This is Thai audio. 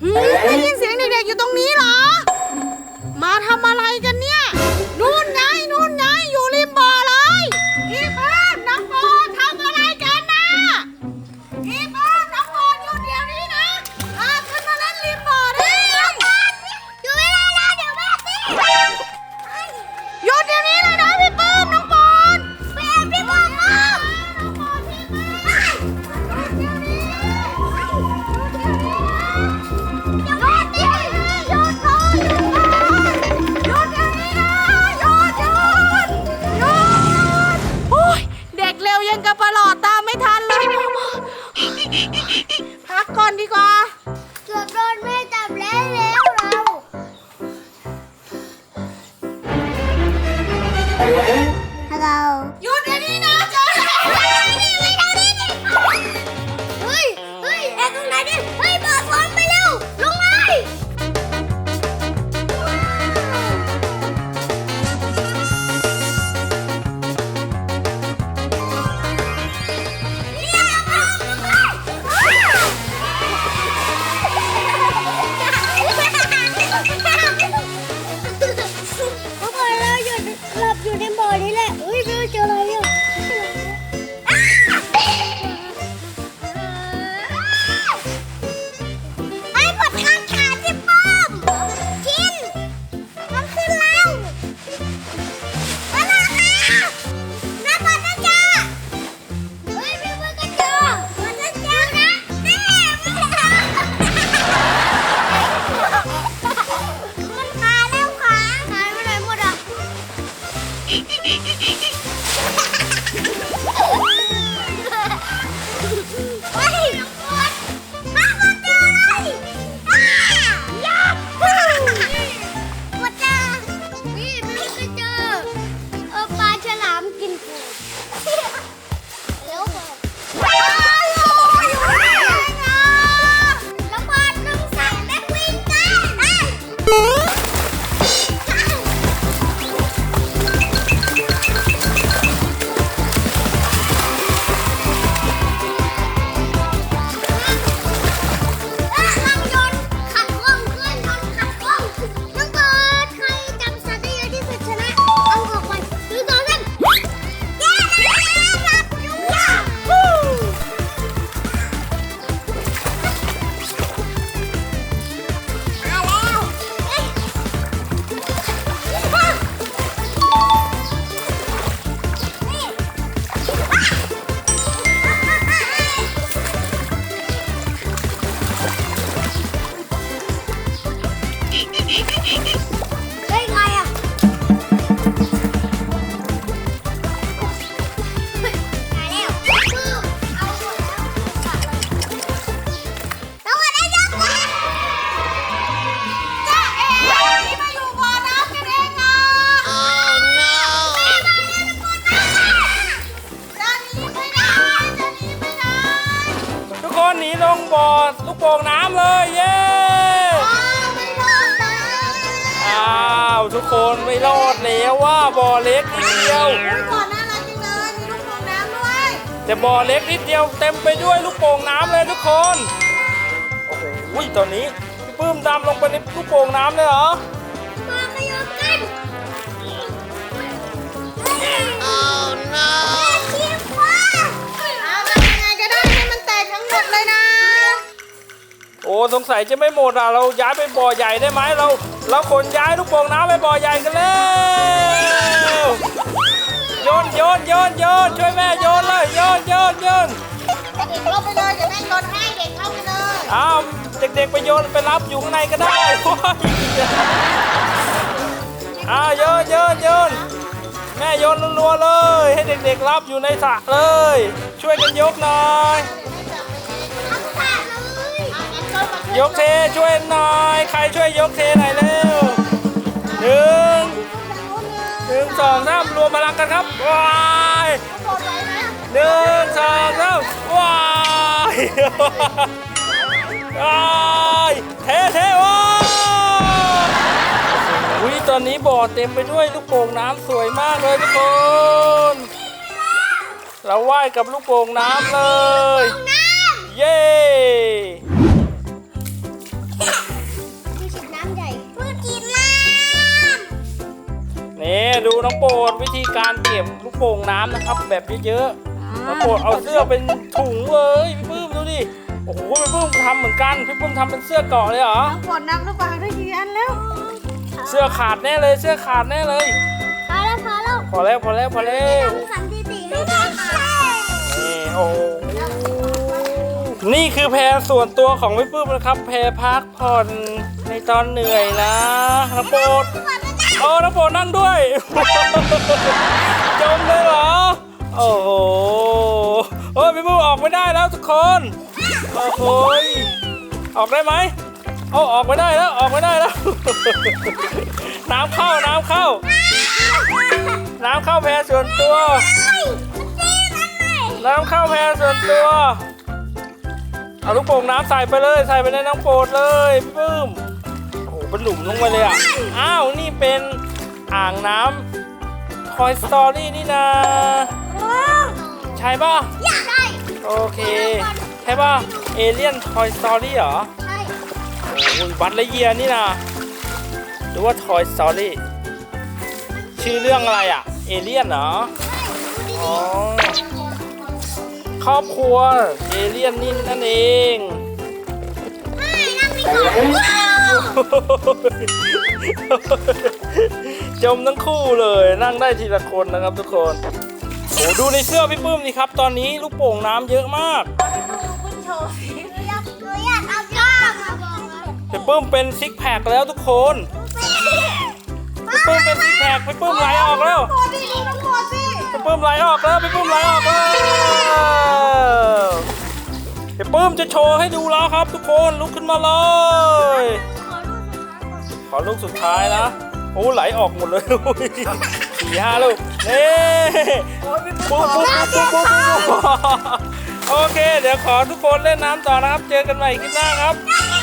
ไม่ได้ยินเสียงเด็กๆอยู่ตรงนี้เหรอ Bye. Mm-hmm. ไม่รอดแล้วว่าบ่อเล็กนิดเดียว ก่อนน่ารักจังเลยมีลูกโป่งน้ำด้วยแต่บ่อเล็กนิดเดียวเต็มไปด้วยลูกโป่งน้ำเลยทุกคน โอ้โหตอนนี้พี่ปื้มดำลงไปในลูกโป่งน้ำเลยเหรอ มาขยับกันอ้โน่ทีมคว้าเามายังไงก็ได้มันแตกทั้งหมดเลยนะ โอ้สงสัยจะไม่หมดอะเราย้ายไปบ่อใหญ่ได้ไหมเรา เราขนย้ายลูกโป่งน้ำไปบ่อใหญ่กันแล้วโยนโยนโยนโยนช่วยแม่โยนเลยโยนโยนโยนเด็กเลงไปเลยเดี๋ยวแม่โยนให้เด็กเข้าไปเลยอ้าวเด็กๆไปโยนไปรับอยู่ข้างในก็ได้โอ้ยอ้าวโยนโยนโยนแม่โยนรัวๆเลย ให้เด็กๆรับอยู่ในสระเลย ช่วยกันยกหน่อยยกเทช่วยหน่อย มพลังกันครับว้ายหนึ่งสองสามว้ายว้ายเทเท่ว้าตอนนี้บ่อเต็มไปด้วยลูกโป่งน้ำสวยมากเลยทุกคน เราว่ายกับลูกโป่งน้ำเลย เย้นี่ดูน้องโป วิธีการเก็บลูกโป่งน้ำนะครับ แบบเยอะๆน้องโปรดเอาเสื้อเป็นถุงเลยพี่ปื้มดูดิ โอ้โหพี่ปื้มทำเหมือนกันพี่ปื้มทำเป็นเสื้อเกราะเลยเหรอน้องฝนนับลูกบอลได้กี่อันแล้วำเสื้อขาดแน่เลย เสื้อขาดแน่เลย พอแล้วพอแล้วพอแล้วพอแล้วพอแล้วทำสันติติให้ได้ค่ะนี่โอ้โหนี่คือแพรส่วนตัวของพี่ปื้มนะครับ แพรพักผ่อนในตอนเหนื่อยนะน้องโปรด โอ้น้องโปรดนั่งด้วย จมเลยเหรอ โอ้โหโอ้ยพี่ปื้มออกไม่ได้แล้วทุกคน โอ้โหยออกได้ไหมโอ้ออกไม่ได้แล้ว ออกไม่ได้แล้ว น้ำเข้า น้ำเข้า น้ำเข้าแพรส่วนตัว น้ำเข้าแพรส่วนตัว เอาลูกโป่งน้ำใส่ไปเลย ใส่ไปในน้ำโปรดเลยพี่ปื้ม เป็นหลุมลงไปเลยอะ อ้าว นี่เป็นอ่างน้ำ Toy Story นี่นะใช่ป่ะอยากได้โอเค ใช่ป่ะ เอเลียน Toy Story เหรอ ใช่โอ้ยบัตละเยียนี่นะหรือว่า Toy Story ชื่อเรื่องอะไรอะ เอเลียนเหรออ๋อครอบครัว เอเลียนนี่นั่นเองไม่นั่งดีกว่า จมทั้งคู่เลยนั่งได้ทีละคนนะครับทุกคนโอ้ดูในเสื้อพี่ปื้มนี่ครับ ตอนนี้ลูกโป่งน้ำเยอะมากคุณโชว์สิหนูอยอยากเอาย่ามาบอกว่าพี่ปื้มเป็นซิกแพคแล้วทุกคนพี่ปื้มเป็นซิกแพคพี่ปื้มไหลออกแล้วโปรดิดูน้องโปรดสิพี่ปื้มไหลออกแล้วพี่ปื้มไหลออกแล้วพี่ปื้มจะโชว์ให้ดูแล้วครับ ทุกคนลุกขึ้นมาเลย ขอลูกสุดท้ายนะ โอ้ไหลออกหมดเลยสี่ห้าลูกนี่โอ้ยพี่ปุ๊บปุ๊บปุ๊บปุ๊บปุ๊บปุ๊บโอเค เดี๋ยวขอทุกคนเล่นน้ำต่อนะครับ เจอกันใหม่คลิปหน้าครับ Bye.